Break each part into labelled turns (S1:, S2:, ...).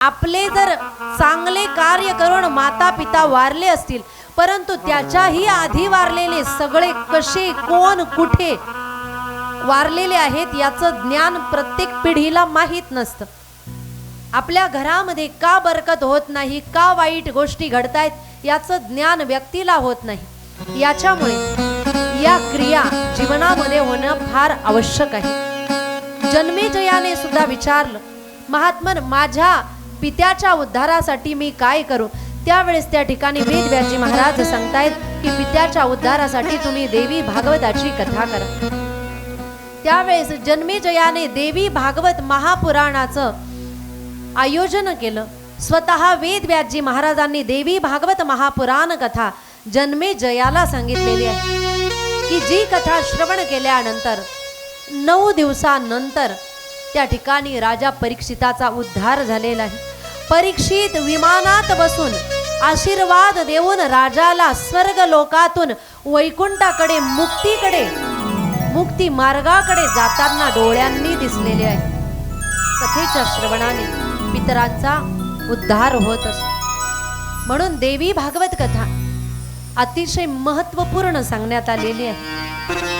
S1: आपले जर चांगले कार्य करून माता पिता वारले असतील परंतु त्याच्याही आधी वारलेले सगळे कसे कोण कुठे वारलेले आहेत याचं ज्ञान प्रत्येक पिढीला माहीत नसतं. आपल्या घरामध्ये का बरकत होत नाही का वाईट गोष्टी घडतायत याचं ज्ञान व्यक्तीला होत नाही. याच्यामुळे या क्रिया जीवनामध्ये होणं फार आवश्यक आहे. जन्मेजयाने सुद्धा विचारलं महात्मन माझ्या पित्याच्या उद्धारासाठी मी काय करू? त्यावेळेस त्या ठिकाणी वेदव्याजी महाराज सांगतायत की पित्याच्या उद्धारासाठी तुम्ही देवी भागवताची कथा करा. त्यावेळेस जन्मेजयाने देवी भागवत महापुराणाचं आयोजन केलं. स्वतः वेदव्याजी महाराजांनी देवी भागवत महापुराण कथा जन्मे जयाला सांगितलेली आहे. की जी कथा श्रवण केल्यानंतर नऊ दिवसानंतर त्या ठिकाणी राजा परीक्षिताचा उद्धार झालेला आहे. परीक्षित विमानात बसून आशीर्वाद देऊन राजाला स्वर्ग लोकातून वैकुंठाकडे मुक्तीकडे मुक्ती मार्गाकडे जाताना डोळ्यांनी दिसलेले आहे. कथेच्या श्रवणाने पितरांचा उद्धार होत असतो. म्हणून देवी भागवत कथा अतिशय महत्त्वपूर्ण सांगण्यात आलेली आहे.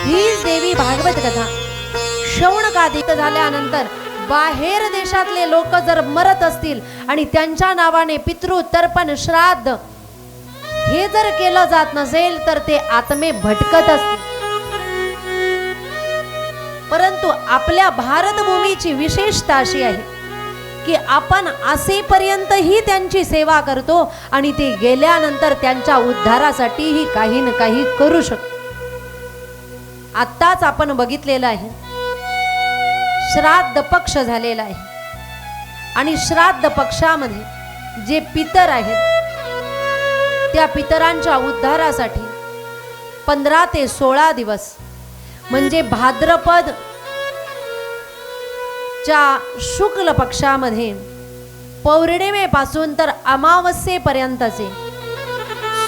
S1: हीच देवी भागवत कथा. शौणकादिक झाल्यानंतर बाहेर देशातले लोक जर मरत असतील आणि त्यांच्या नावाने पितृ तर्पण श्राद्ध हे जर केलं जात नसेल तर ते आत्मे भटकत असतील. परंतु आपल्या भारतभूमीची विशेषता अशी आहे की आपण असेपर्यंतही त्यांची सेवा करतो आणि ते गेल्यानंतर त्यांच्या उद्धारासाठीही काही ना काही करू शकतो. आत्ताच आपण बघितलेलं आहे श्राद्ध पक्ष झालेला आहे. आणि श्राद्ध पक्षामध्ये जे पितर आहेत त्या पितरांच्या उद्धारासाठी पंधरा ते सोळा दिवस म्हणजे भाद्रपद च्या शुक्ल पक्षामध्ये पौर्णिमेपासून तर अमावस्येपर्यंतचे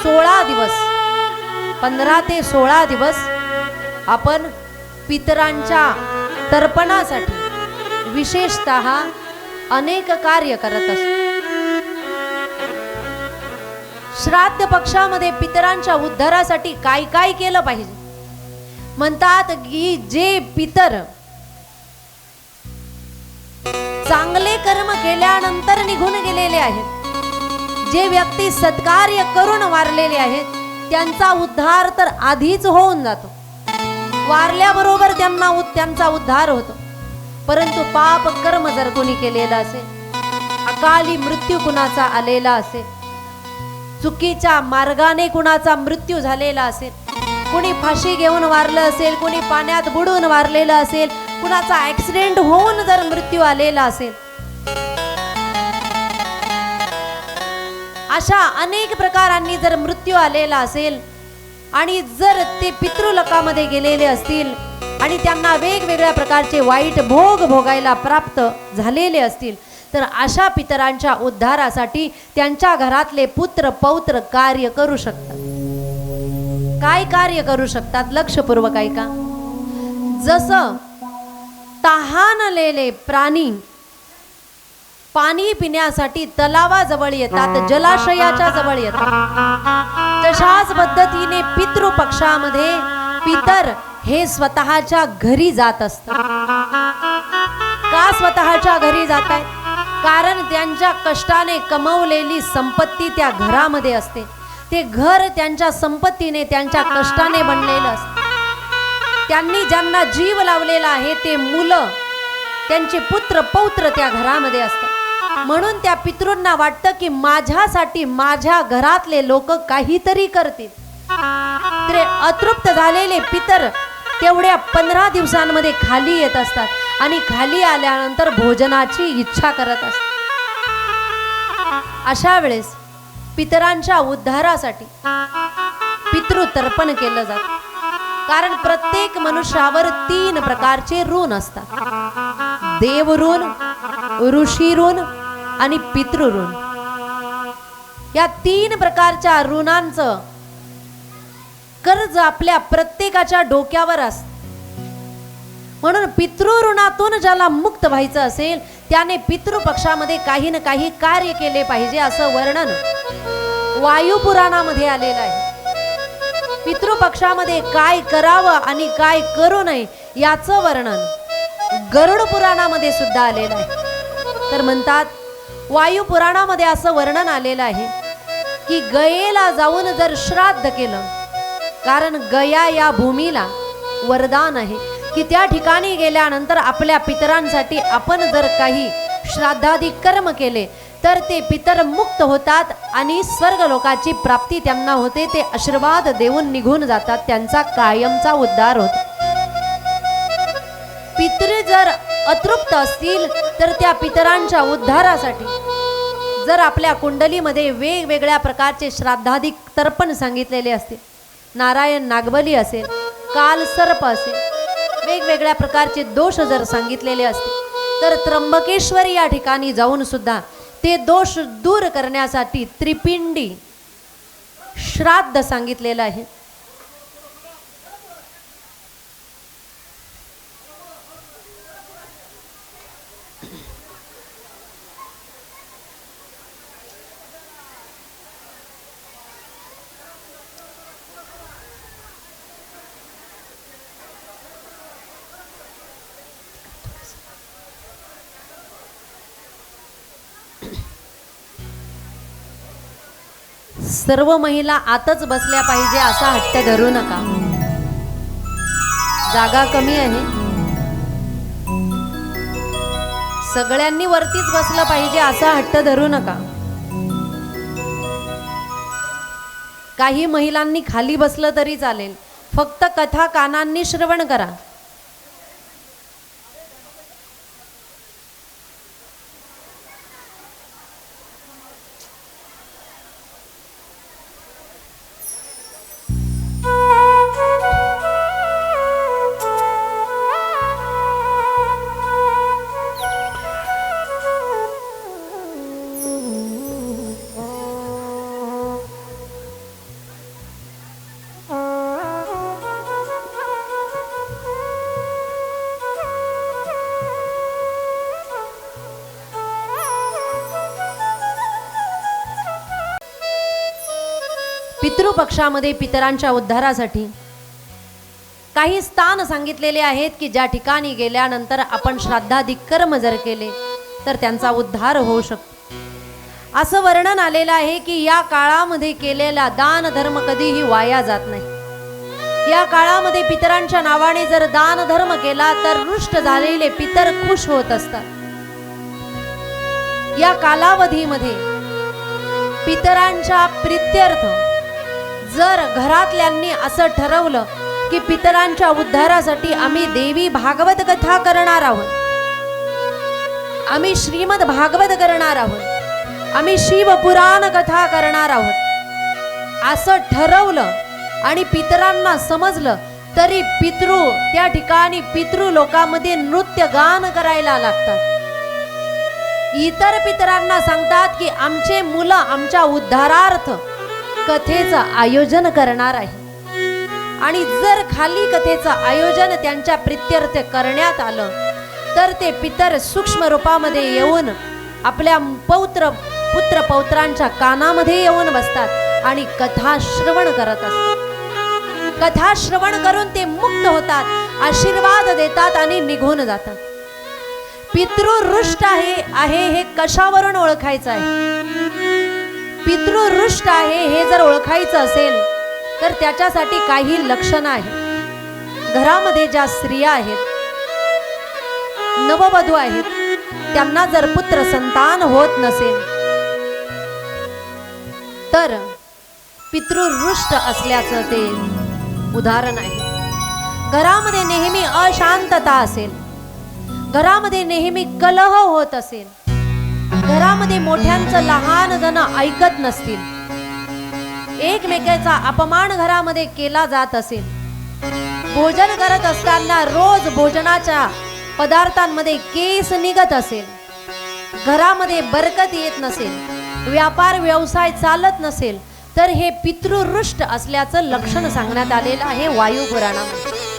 S1: सोळा दिवस पंधरा ते सोळा दिवस आपण पितरांच्या तर्पणासाठी विशेषत अनेक कार्य करत असतो. श्राद्ध पक्षामध्ये पितरांच्या उद्धारासाठी काय काय केलं पाहिजे? म्हणतात की जे पितर चांगले कर्म केल्यानंतर निघून गेलेले आहेत जे व्यक्ती सत्कार्य करून वारलेले आहेत त्यांचा उद्धार तर आधीच होऊन जातो. वारल्याबरोबर त्यांना त्यांचा उद्धार होतो. परंतु पाप कर्म जर कोणी केलेला असेल अकाली मृत्यू कुणाचा आलेला असेल चुकीच्या मार्गाने कुणाचा मृत्यू झालेला असेल कुणी फाशी घेऊन वारलं असेल कुणी पाण्यात बुडून वारलेलं असेल कुणाचा ऍक्सिडेंट होऊन जर मृत्यू आलेला असेल अशा अनेक प्रकारांनी जर मृत्यू आलेला असेल आणि जर ते पितृलोकामध्ये गेलेले असतील आणि त्यांना वेगवेगळ्या प्रकारचे वाईट भोग भोगायला प्राप्त झालेले असतील तर अशा पितरांच्या उद्धारासाठी त्यांच्या घरातले पुत्र पौत्र कार्य करू शकतात. काय कार्य करू शकतात? लक्षपूर्वक ऐका. जसं तहानलेले प्राणी पाणी पिण्यासाठी तलावाजवळ येतात जलाशयाच्या जवळ येतात. तशाच पद्धतीने पितृ पक्षामध्ये पितर हे स्वतःच्या घरी जात असत. का स्वतःच्या घरी जात आहेत कारण त्यांच्या कष्टाने कमवलेली संपत्ती त्या घरामध्ये असते. ते घर त्यांच्या संपत्तीने त्यांच्या कष्टाने बनलेलं असतं. त्यांनी ज्यांना जीव लावलेला आहे ते मुलं त्यांचे पुत्र पौत्र त्या घरामध्ये असतात. म्हणून त्या पितृंना वाटतं की माझ्यासाठी माझ्या घरातले लोक काहीतरी करतील. अतृप्त झालेले पितर तेवढ्या पंधरा दिवसांमध्ये खाली येत असतात आणि खाली आल्यानंतर भोजनाची इच्छा करत असतात. अशा वेळेस पितरांच्या उद्धारासाठी पितृ तर्पण केलं जातं. कारण प्रत्येक मनुष्यावर तीन प्रकारचे ऋण असतात. देव ऋण ऋषी ऋण आणि पितृ ऋण या तीन प्रकारच्या ऋणांचं कर्ज आपल्या प्रत्येकाच्या डोक्यावर असत. म्हणून पितृ ऋणातून ज्याला मुक्त व्हायचं असेल त्याने पितृपक्षामध्ये काही ना काही कार्य केले पाहिजे असं वर्णन वायुपुराणामध्ये आलेलं आहे. पितृपक्षामध्ये काय करावं आणि काय करू नये याचं वर्णन गरुड पुराणामध्ये सुद्धा आलेलं आहे. तर म्हणतात वायू पुराणामध्ये असं वर्णन आलेलं आहे की गयेला जाऊन जर श्राद्ध केलं कारण गया या भूमीला वरदान आहे की त्या ठिकाणी गेल्यानंतर आपल्या पितरांसाठी आपण जर काही श्राद्धादी कर्म केले तर ते पितर मुक्त होतात आणि स्वर्ग लोकाची प्राप्ती त्यांना होते ते आशीर्वाद देऊन निघून जातात त्यांचा कायमचा उद्धार होतो. पितृ जर अतृप्त असतील तर त्या पितरांच्या उद्धारासाठी जर आपल्या कुंडलीमध्ये वेगवेगळ्या प्रकारचे श्राद्धाधिक तर्पण सांगितलेले असतील नारायण नागबली असेल काल सर्प असेल वेगवेगळ्या प्रकारचे दोष जर सांगितलेले असतील तर त्र्यंबकेश्वर या ठिकाणी जाऊन सुद्धा ते दोष दूर करण्यासाठी त्रिपिंडी श्राद्ध सांगितलेलं आहे. सर्व महिला आतच बसल्या पाहिजे असा हट्ट धरू नका. जागा कमी आहे. सगळ्यांनी वरतीच बसलं पाहिजे असा हट्ट धरू नका. काही महिलांनी खाली बसलं तरी चालेल. फक्त कथा कानांनी श्रवण करा. पितृपक्षामध्ये पितरांच्या उद्धारासाठी काही स्थान सांगितलेले आहेत की ज्या ठिकाणी गेल्यानंतर आपण श्राद्धाधिक कर्म जर केले तर त्यांचा उद्धार होऊ शकतो. असं वर्णन आलेलं आहे की या काळामध्ये केलेला दान धर्म कधीही वाया जात नाही. या काळामध्ये पितरांच्या नावाने जर दान धर्म केला तर रुष्ट झालेले पितर खुश होत असतात. या कालावधीमध्ये पितरांच्या प्रित्यर्थ जर घरातल्यांनी असं ठरवलं की पितरांच्या उद्धारासाठी आम्ही देवी भागवत कथा करणार आहोत. आम्ही श्रीमद भागवत करणार आहोत. आम्ही शिवपुराण कथा करणार आहोत. असं ठरवलं आणि पितरांना समजलं तरी पितृ त्या ठिकाणी पितृ लोकांमध्ये नृत्य गान करायला लागतात. इतर पितरांना सांगतात की आमचे मुलं आमच्या उद्धारार्थ कथेचं आयोजन करणार आहे. आणि जर खाली कथेचं आयोजन त्यांच्या प्रित्यर्थ करण्यात आलं तर ते पितर सूक्ष्म रूपामध्ये येऊन आपल्या पौत्र पुत्र पौत्रांच्या कानामध्ये येऊन बसतात आणि कथा श्रवण करत असतात. कथा श्रवण करून ते मुक्त होतात आशीर्वाद देतात आणि निघून जातात. पितृरुष्ट आहे आहे हे कशावरून ओळखायचं आहे? पितृरुष्ट आहे हे जर ओळखायचं असेल तर त्याच्यासाठी काही लक्षणं आहेत. घरामध्ये ज्या स्त्रिया आहेत नववधू आहेत त्यांना जर पुत्र संतान होत नसेल तर पितृरुष्ट असल्याचं ते उदाहरण आहे. घरामध्ये नेहमी अशांतता असेल घरामध्ये नेहमी कलह होत असेल घरामध्ये मोठ्यांचं लहान जण ऐकत नसतील. एकमेकाचा अपमान घरामध्ये केला जात असेल. भोजन करत असताना रोज भोजनाच्या पदार्थांमध्ये केस निघत असेल. घरामध्ये बरकत येत नसेल. व्यापार व्यवसाय चालत नसेल. तर हे पितृरुष्ट असल्याचं लक्षण सांगण्यात आलेलं आहे वायू पुराणामध्ये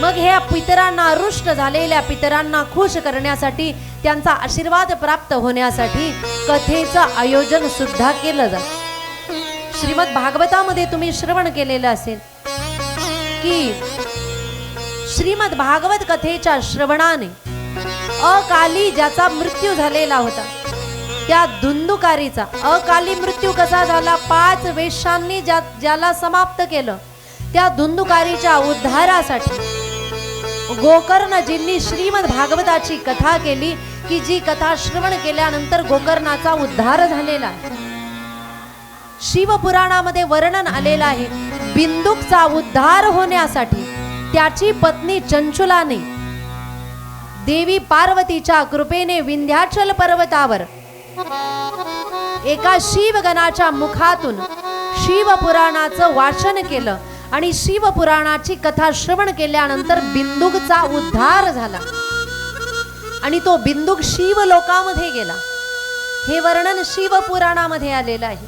S1: मग ह्या पितरांना रुष्ट झालेल्या पितरांना खुश करण्यासाठी त्यांचा आशीर्वाद प्राप्त होण्यासाठी कथेचं आयोजन सुद्धा केलं जात. श्रीमद भागवतामध्ये तुम्ही श्रवण केलेलं असेल की श्रीमद भागवत कथेच्या श्रवणाने अकाली ज्याचा मृत्यू झालेला होता त्या धुंदुकारीचा अकाली मृत्यू कसा झाला? पाच वेशांनी ज्या ज्याला समाप्त केलं त्या धुंदुकारीच्या उद्धारासाठी गोकर्णजींनी श्रीमद भागवताची कथा केली की जी कथा श्रवण केल्यानंतर गोकर्णाचा उद्धार झालेला आहे. शिवपुराणामध्ये वर्णन आलेलं आहे बिंदुकचा उद्धार होण्यासाठी त्याची पत्नी चंचुलाने देवी पार्वतीच्या कृपेने विंध्याचल पर्वतावर एका शिवगणाच्या मुखातून शिवपुराणाचं वाचन केलं. आणि शिवपुराणाची कथा श्रवण केल्यानंतर बिंदुकचा उद्धार झाला. आणि तो बिंदुक शिव लोकामध्ये गेला. हे वर्णन शिवपुराणामध्ये आलेलं आहे.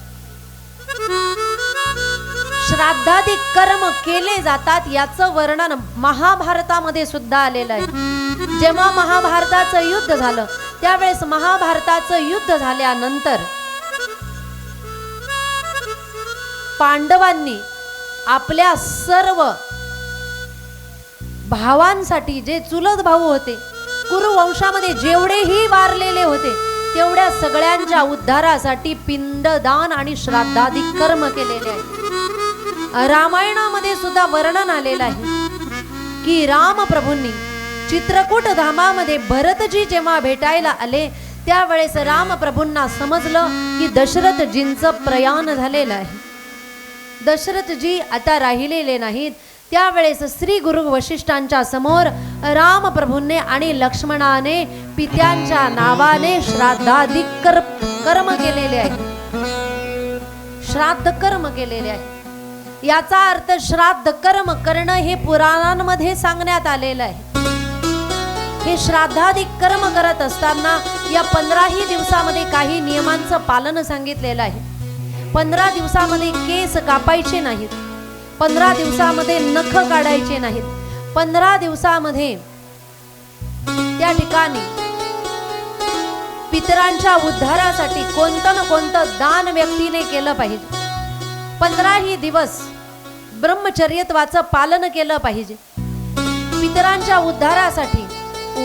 S1: श्राद्धादी कर्म केले जातात याचं वर्णन महाभारतामध्ये सुद्धा आलेलं आहे. जेव्हा महाभारताचं युद्ध झालं त्यावेळेस महाभारताचं युद्ध झाल्यानंतर पांडवांनी आपल्या सर्व भावांसाठी जे चुलत भाऊ होते कुरुवंशामध्ये जेवढेही वारलेले होते तेवढ्या सगळ्यांच्या उद्धारासाठी पिंडदान आणि श्राद्धादी कर्म केलेले आहे रामायणामध्ये सुद्धा वर्णन आलेलं आहे की रामप्रभूंनी चित्रकूट धामामध्ये भरतजी जेव्हा भेटायला आले त्यावेळेस रामप्रभूंना समजलं की दशरथजींचं प्रयाण झालेलं आहे. दशरथजी आता राहिलेले नाहीत. त्यावेळेस श्री गुरु वशिष्ठांच्या समोर रामप्रभूंनी आणि लक्ष्मणाने पित्यांच्या नावाने श्राद्धाधिक कर कर्म केलेले आहे. श्राद्ध कर्म केलेले आहे. याचा अर्थ श्राद्ध कर्म करणं हे पुराणांमध्ये सांगण्यात आलेलं आहे. हे श्राद्धाधिक कर्म करत असताना या पंधराही दिवसामध्ये काही नियमांचं पालन सांगितलेलं आहे. पंधरा दिवसामध्ये केस कापायचे नाहीत. पंधरा दिवसामध्ये नख काढायचे नाहीत. पंधरा दिवसामध्ये त्या ठिकाणी पितरांच्या उद्धारासाठी कोणतं ना कोणतं दान व्यक्तीने केलं पाहिजे. पंधराही दिवस ब्रह्मचर्यत्वाचं पालन केलं पाहिजे. पितरांच्या उद्धारासाठी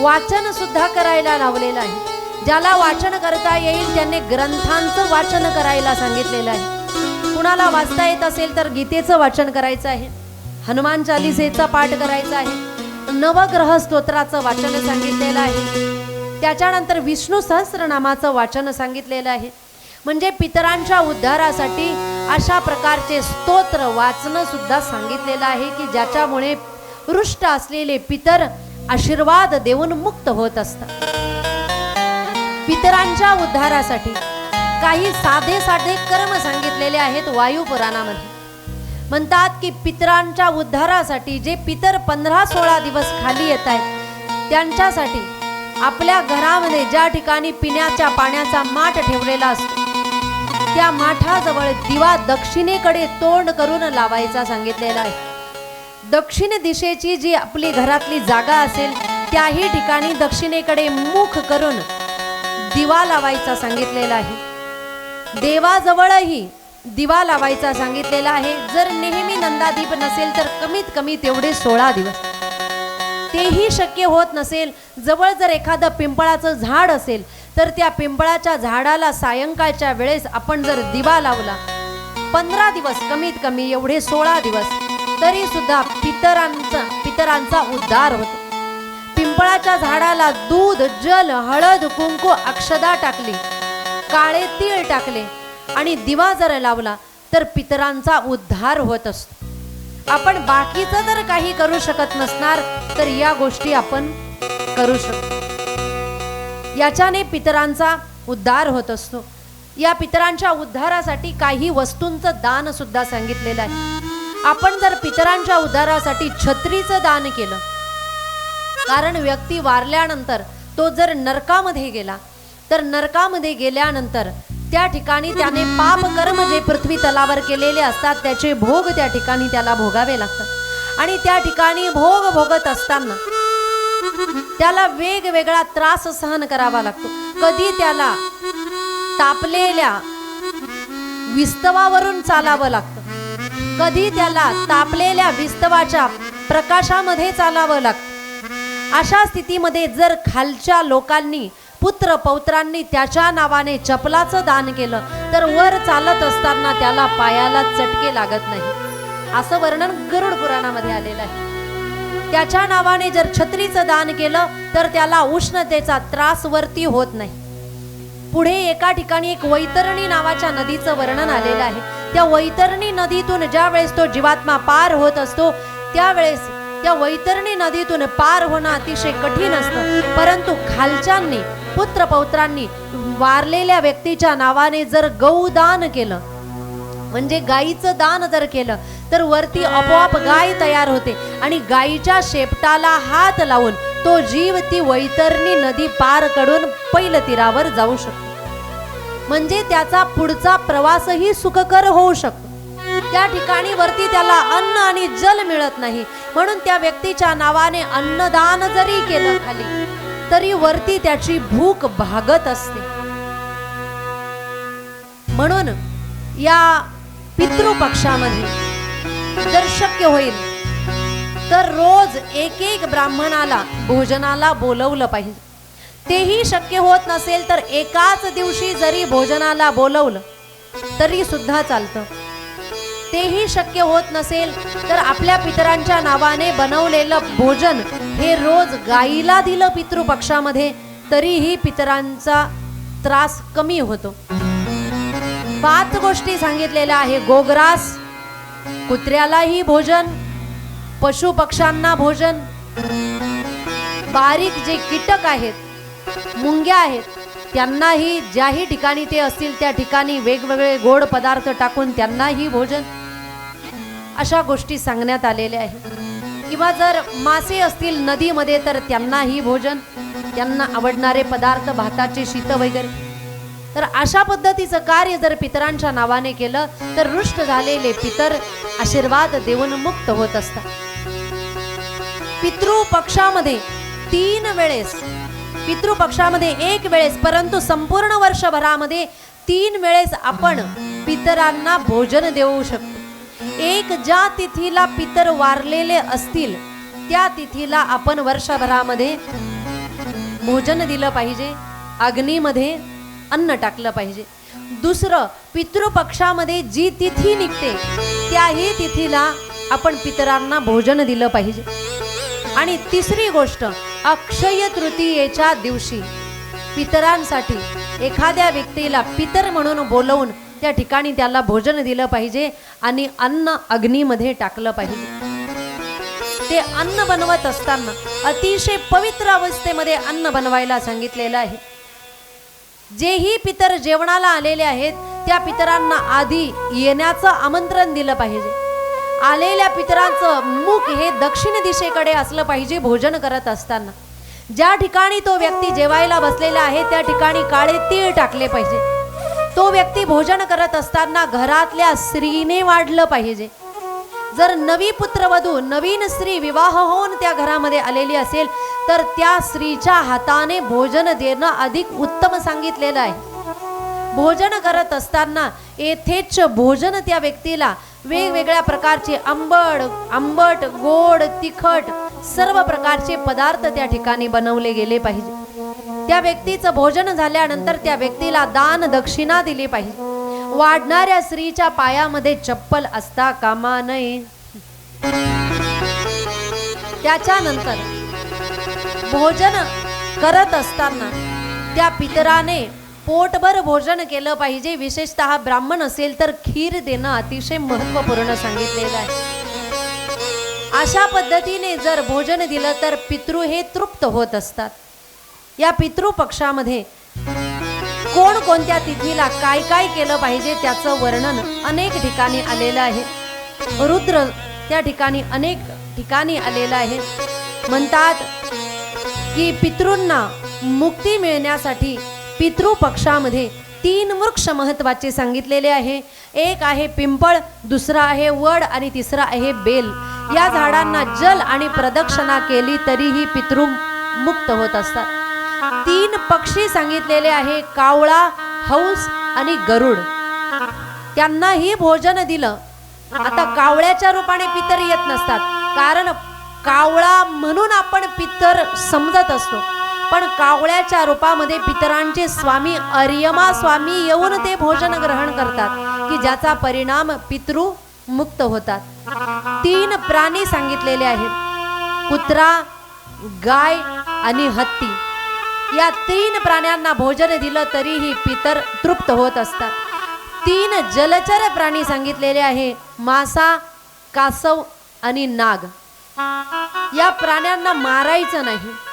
S1: वाचन सुद्धा करायला लावलेलं आहे. ज्याला वाचन करता येईल त्यांनी ग्रंथांचं वाचन करायला सांगितलेलं आहे. कुणाला वाचता येत असेल तर गीतेचं वाचन करायचं आहे. हनुमान चालिसेचा पाठ करायचा आहे. नवग्रह स्तोत्राचं वाचन सांगितलेलं आहे. त्याच्यानंतर विष्णू सहस्रनामाचं वाचन सांगितलेलं आहे. म्हणजे पितरांच्या उद्धारासाठी अशा प्रकारचे स्तोत्र वाचणं सुद्धा सांगितलेलं आहे की ज्याच्यामुळे रुष्ट असलेले पितर आशीर्वाद देऊन मुक्त होत असतात. पितरांच्या उद्धारासाठी काही साधे साधे कर्म सांगितलेले आहेत वायू पुराणामध्ये. म्हणतात की पितरांच्या उद्धारासाठी जे पितर पंधरा सोळा दिवस खाली येत आहेत त्यांच्यासाठी आपल्या घरामध्ये ज्या ठिकाणी पिण्याच्या पाण्याचा माठ ठेवलेला असतो त्या माठाजवळ दिवा दक्षिणेकडे तोंड करून लावायचा सांगितलेला आहे. दक्षिण दिशेची जी आपली घरातली जागा असेल त्याही ठिकाणी दक्षिणेकडे मुख करून दिवा लावायचा सांगितलेला आहे. देवाजवळही दिवा लावायचा सांगितलेला आहे. जर नेहमी नंदादीप नसेल तर कमीत कमी तेवढे सोळा दिवस. तेही शक्य होत नसेल जवळ जर एखादं पिंपळाचं झाड असेल तर त्या पिंपळाच्या झाडाला सायंकाळच्या वेळेस आपण जर दिवा लावला पंधरा दिवस कमीत कमी एवढे सोळा दिवस तरी सुद्धा पितरांचा पितरांचा उद्धार होतो. पिंपळाच्या झाडाला दूध जल हळद कुंकू अक्षदा टाकली. काळे तीळ टाकले आणि दिवा जर लावला तर पितरांचा उद्धार होत असतो. आपण बाकीचं जर काही करू शकत नसणार तर या गोष्टी आपण करू शकतो. याच्याने पितरांचा उद्धार होत असतो. या पितरांच्या उद्धारासाठी काही वस्तूंचं दान सुद्धा सांगितलेलं आहे. आपण जर पितरांच्या उद्धारासाठी छत्रीचं दान केलं कारण व्यक्ती वारल्यानंतर तो जर नरकामध्ये गेला तर नरकामध्ये गेल्यानंतर त्या ठिकाणी त्याने पाप कर्म जे पृथ्वी तलावर केलेले असतात त्याचे भोग त्या ठिकाणी त्याला भोगावे लागतात. आणि त्या ठिकाणी भोग भोगत असताना त्याला वेगवेगळा त्रास सहन करावा लागतो. कधी त्याला तापलेल्या विस्तवावरून चालावं लागतं. कधी त्याला तापलेल्या विस्तवाच्या प्रकाशामध्ये चालावं लागतं. अशा स्थितीमध्ये जर खालच्या लोकांनी पुत्र पौत्रांनी त्याच्या नावाने चपलाचं दान केलं तर वर चालत असताना त्याला पायाला चटके लागत नाही. असं वर्णन गरुड पुराणामध्ये आलेलं आहे. त्याच्या नावाने जर छत्रीचं दान केलं तर त्याला उष्णतेचा त्रास वरती होत नाही. पुढे एका ठिकाणी एक वैतरणी नावाच्या नदीचं वर्णन आलेलं आहे. त्या वैतरणी नदीतून ज्या वेळेस तो जीवात्मा पार होत असतो त्यावेळेस त्या वैतरणी नदीतून पार होणं अतिशय कठीण असतं. परंतु खालच्यांनी पुत्र पौत्रांनी वारलेल्या व्यक्तीच्या नावाने जर गौदान केलं म्हणजे गाईचं दान जर केलं तर वरती आपोआप गाय तयार होते आणि गायीच्या शेपटाला हात लावून तो जीव ती वैतरणी नदी पारकडून पैल तीरावर जाऊ शकतो. म्हणजे त्याचा पुढचा प्रवासही सुखकर होऊ शकतो. त्या ठिकाणी वरती त्याला अन्न आणि जल मिळत नाही. म्हणून त्या व्यक्तीच्या नावाने अन्नदान जरी केलं खाली तरी वरती त्याची भूक भागत असते. म्हणून या पितृपक्षामध्ये जर शक्य होईल तर रोज एक एक ब्राह्मणाला भोजनाला बोलवलं पाहिजे. तेही शक्य होत नसेल तर एकाच दिवशी जरी भोजनाला बोलवलं तरी सुद्धा चालतं. तेही शक्य होत नसेल तर आपल्या पितरांच्या नावाने बनवलेलं भोजन हे रोज गाईला दिलं पितृपक्षामध्ये तरीही पितरांचा त्रास कमी होतो. पाच गोष्टी सांगितलेल्या आहे. गोग्रास कुत्र्यालाही भोजन पशु पक्ष्यांना भोजन बारीक जे कीटक आहेत मुंग्या आहेत त्यांनाही ज्याही ठिकाणी ते असतील त्या ठिकाणी वेगवेगळे गोड पदार्थ टाकून त्यांनाही भोजन अशा गोष्टी सांगण्यात आलेल्या आहेत. किंवा जर मासे असतील नदीमध्ये तर त्यांनाही भोजन त्यांना आवडणारे पदार्थ भाताचे शीत वगैरे. तर अशा पद्धतीचं कार्य जर पितरांच्या नावाने केलं तर रुष्ट झालेले पितर आशीर्वाद देऊन मुक्त होत असतात. पितृ पक्षामध्ये तीन वेळेस पितृपक्षामध्ये एक वेळेस परंतु संपूर्ण वर्षभरामध्ये तीन वेळेस आपण पितरांना भोजन देऊ शकतो. एक ज्या तिथीला पितर वारलेले असतील त्या तिथीला आपण वर्षभरामध्ये भोजन दिलं पाहिजे अग्नीमध्ये अन्न टाकलं पाहिजे. दुसरं पितृपक्षामध्ये जी तिथी निघते त्याही तिथीला आपण पितरांना भोजन दिलं पाहिजे. आणि तिसरी गोष्ट अक्षय तृतीयेच्या दिवशी पितरांसाठी एखाद्या व्यक्तीला पितर म्हणून बोलवून त्या ठिकाणी त्याला भोजन दिलं पाहिजे आणि अन्न अग्नीमध्ये टाकलं पाहिजे. ते अन्न बनवत असताना अतिशय पवित्र अवस्थेमध्ये अन्न बनवायला सांगितलेलं आहे. जेही पितर जेवणाला आलेले आहेत त्या पितरांना आधी येण्याचं आमंत्रण दिलं पाहिजे. आलेल्या पितरांचं मुख हे दक्षिण दिशेकडे असलं पाहिजे भोजन करत असताना. ज्या ठिकाणी तो व्यक्ती जेवायला बसलेला आहे त्या ठिकाणी काळे तीळ टाकले पाहिजे. तो व्यक्ती भोजन करत असताना घरातल्या स्त्रीने वाढलं पाहिजे. जर नवी पुत्रवधू नवीन स्त्री विवाह होऊन त्या घरामध्ये आलेली असेल तर त्या स्त्रीच्या हाताने भोजन देणं अधिक उत्तम सांगितलेलं आहे. भोजन करत असताना येथेच भोजन त्या व्यक्तीला वेगवेगळ्या प्रकारचे आंबट आंबट गोड तिखट सर्व प्रकारचे पदार्थ त्या ठिकाणी बनवले गेले पाहिजे. त्या व्यक्तीचं भोजन झाल्यानंतर त्या व्यक्तीला दान दक्षिणा दिली पाहिजे. वाढणाऱ्या स्त्रीच्या पायामध्ये चप्पल असता कामा नये. त्याच्यानंतर भोजन करत असताना त्या पितराने पोटभर भोजन केलं पाहिजे. विशेषतः ब्राह्मण असेल तर खीर देणं अतिशय महत्त्वपूर्ण सांगितलेलं आहे. अशा पद्धतीने जर भोजन दिलं तर पितृ हे तृप्त होत असतात. या पितृ पक्षामध्ये कोण कोणत्या तिथीला काय काय केलं पाहिजे त्याचं वर्णन अनेक ठिकाणी आलेलं आहे. रुद्र त्या ठिकाणी अनेक ठिकाणी आलेलं आहे. म्हणतात की पितृंना मुक्ती मिळण्यासाठी पितृ पक्षामध्ये तीन वृक्ष महत्त्वाचे सांगितलेले आहे. एक आहे पिंपळ दुसरा आहे वड आणि तिसरा आहे बेल. या झाडांना जल आणि प्रदक्षिणा केली तरीही पितृ मुक्त होत असतात. तीन पक्षी सांगितलेले आहे कावळा हंस आणि गरुड. त्यांनाही भोजन दिलं. आता कावळ्याच्या रूपाने पितर येत नसतात. कारण कावळा म्हणून आपण पितर समजत असतो. पण कावळ्याच्या रूपामध्ये पितरांचे स्वामी अर्यमा स्वामी येऊन ते भोजन ग्रहण करतात की ज्याचा परिणाम पितृ मुक्त होतात. तीन प्राणी सांगितलेले आहेत. कुत्रा गाय आणि हत्ती. या तीन प्राण्यांना भोजन दिलं तरीही पितर तृप्त होत असतात. तीन जलचर प्राणी सांगितलेले आहे. मासा कासव आणि नाग. या प्राण्यांना मारायचं नाही.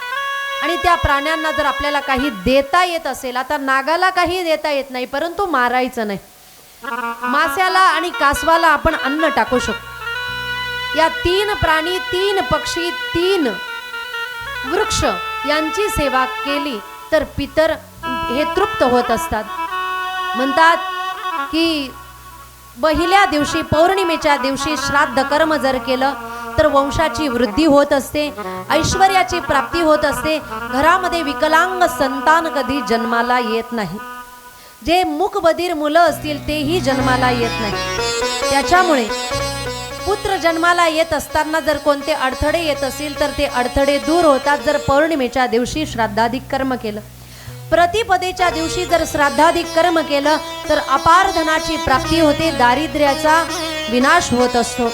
S1: आणि त्या प्राण्यांना जर आपल्याला काही देता येत असेल आता नागाला काही देता येत नाही परंतु मारायचं नाही. मास्याला आणि कासवाला आपण अन्न टाकू शकतो. या तीन प्राणी तीन पक्षी तीन वृक्ष यांची सेवा केली तर पितर हे तृप्त होत असतात. म्हणतात की पहिल्या दिवशी पौर्णिमेच्या दिवशी श्राद्ध कर्म जर केलं तर वंशाची वृद्धी होत असते ऐश्वर्याची प्राप्ती होत असते. घरामध्ये विकलांग संतान कधी जन्माला येत नाही. जे मूकबधीर मुलं असतील तेही जन्माला येत नाही. त्याच्यामुळे पुत्र जन्माला येत असताना जर कोणते अडथळे येत असतील तर ते अडथळे दूर होतात. जर पौर्णिमेच्या दिवशी श्राद्धाधिक कर्म केलं प्रतिपदेच्या दिवशी जर श्राद्धाधिक कर्म केलं तर अपार धनाची प्राप्ती होते. दारिद्र्याचा विनाश होत असतो.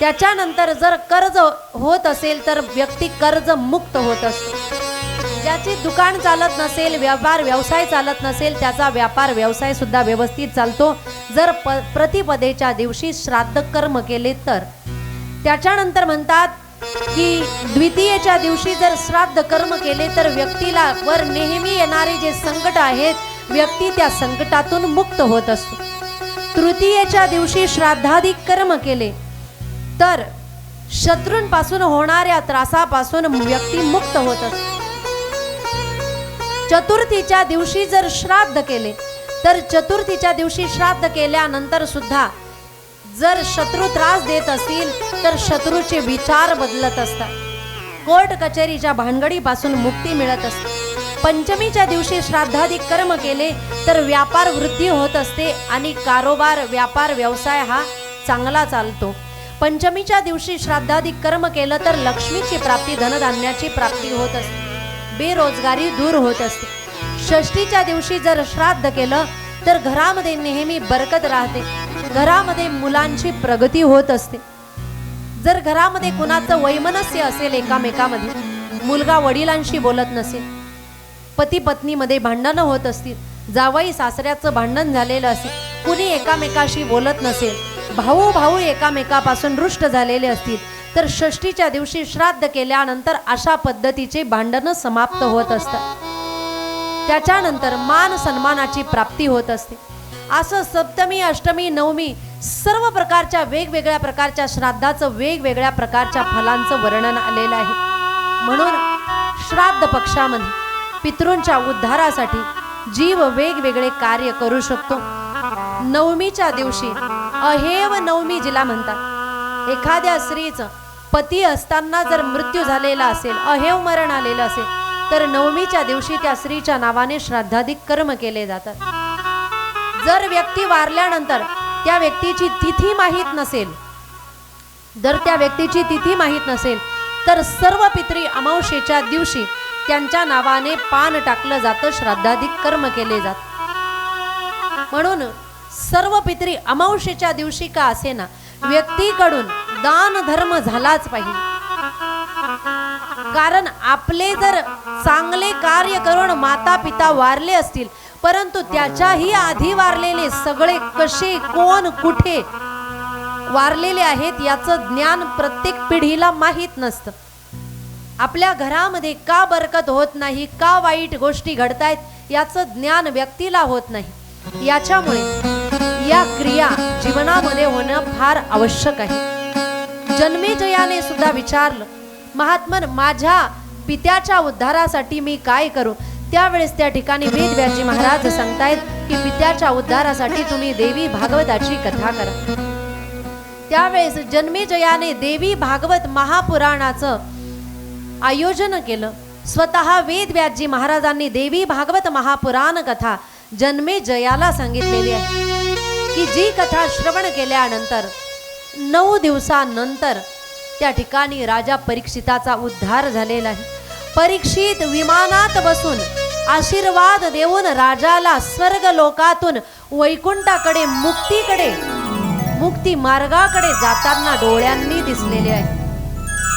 S1: त्याच्यानंतर जर कर्ज होत असेल तर व्यक्ती कर्ज मुक्त होत असतो. ज्याची दुकान चालत नसेल व्यापार व्यवसाय चालत नसेल त्याचा व्यापार व्यवसाय सुद्धा व्यवस्थित चालतो. जर प प्रतिपदेच्या दिवशी श्राद्ध कर्म केले तर. त्याच्यानंतर म्हणतात की द्वितीयेच्या दिवशी जर श्राद्ध कर्म केले तर व्यक्तीला वर नेहमी येणारे जे संकट आहेत व्यक्ती त्या संकटातून मुक्त होत असतो. तृतीयेच्या दिवशी श्राद्धाधिक कर्म केले तर शत्रूंपासून होणाऱ्या त्रासापासून व्यक्ती मुक्त होत चतुर्थीच्या दिवशी जर श्राद्ध केले तर चतुर्थीच्या दिवशी श्राद्ध केल्यानंतर सुद्धा जर शत्रू त्रास देत असतील तर शत्रूचे विचार बदलत असतात. कोर्ट कचेरीच्या भानगडीपासून मुक्ती मिळत असते. पंचमीच्या दिवशी श्राद्धाधिक कर्म केले तर व्यापार वृद्धी होत असते आणि कारोबार व्यापार व्यवसाय हा चांगला चालतो. पंचमीच्या दिवशी श्राद्धाधिक कर्म केलं तर लक्ष्मीची प्राप्ती धनधान्याची प्राप्ती होत असते. बेरोजगारी दूर होत असते. षष्टीच्या दिवशी जर श्राद्ध केलं तर घरामध्ये नेहमी बरकत राहते. घरामध्ये मुलांची प्रगती होत असते. जर घरामध्ये कुणाचं वैमनस्य असेल एकामेकामध्ये मुलगा वडिलांशी बोलत नसेल पती पत्नीमध्ये भांडणं होत असतील जावई सासऱ्याचं भांडण झालेलं असेल कुणी एकामेकाशी बोलत नसेल भाऊ भाऊ एकामेकापासून रुष्ट झालेले असतील तर षष्टीच्या दिवशी श्राद्ध केल्यानंतर अशा पद्धतीचे भांडणं समाप्त होत असतात. त्याच्यानंतर मान सन्मानाची प्राप्ती होत असते. असं सप्तमी अष्टमी नवमी सर्व प्रकारच्या वेगवेगळ्या प्रकारच्या श्राद्धाचं वेगवेगळ्या प्रकारच्या फलांचं वर्णन आलेलं आहे. म्हणून श्राद्ध पक्षामध्ये पितृंच्या उद्धारासाठी जीव वेगवेगळे कार्य करू शकतो. नवमीच्या दिवशी अहेव नवमी जिला म्हणतात. एखाद्या स्त्रीचं पती असताना जर मृत्यू झालेला असेल अहेव मरण आलेलं असेल तर नवमीच्या दिवशी त्या स्त्रीच्या नावाने श्राद्धाधिक कर्म केले जातात. जर व्यक्ती वारल्यानंतर त्या व्यक्तीची तिथी माहीत नसेल जर त्या व्यक्तीची तिथी माहीत नसेल तर सर्व पित्री अमावशेच्या दिवशी त्यांच्या नावाने पान टाकलं जातं श्राद्धाधिक कर्म केले जात. म्हणून सर्व पितरी अमावशेच्या दिवशी का असे ना व्यक्तीकडून दान धर्म झालाच पाहिजे. कारण आपले जर चांगले कार्य करून माता पिता वारले असतील परंतु त्याच्याही आधी वारलेले सगळे कसे कोण कुठे वारलेले आहेत याचं ज्ञान प्रत्येक पिढीला माहीत नसतं. आपल्या घरामध्ये का बरकत होत नाही का वाईट गोष्टी घडतायत याचं ज्ञान व्यक्तीला होत नाही. याच्यामुळे या क्रिया जीवनामध्ये होणं फार आवश्यक आहे. जन्मेजयाने सुद्धा विचारलं महात्मन माझ्या पित्याच्या उद्धारासाठी मी काय करू? त्यावेळेस त्या ठिकाणी वेदव्याजी महाराज सांगतायत की पित्याच्या उद्धारासाठी तुम्ही देवी भागवताची कथा करा. त्यावेळेस जन्मेजयाने देवी भागवत महापुराणाचं आयोजन केलं. स्वतः वेदव्यासजी महाराजांनी देवी भागवत महापुराण कथा जन्मेजयाला सांगितलेली आहे. की जी कथा श्रवण केल्यानंतर नऊ दिवसानंतर त्या ठिकाणी राजा परीक्षिताचा उद्धार झालेला आहे. परीक्षित विमानात बसून आशीर्वाद देऊन राजाला स्वर्ग लोकातून वैकुंठाकडे मुक्तीकडे मुक्ती मार्गाकडे जाताना डोळ्यांनी दिसलेले आहे.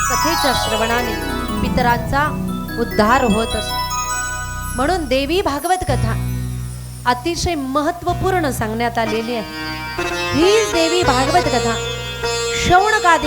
S1: कथेच्या श्रवणाने पितरांचा उद्धार होत असतो. म्हणून देवी भागवत कथा अतिशय महत्त्वपूर्ण सांगण्यात आलेली आहे. ही देवी भागवत कथा. शौणकादी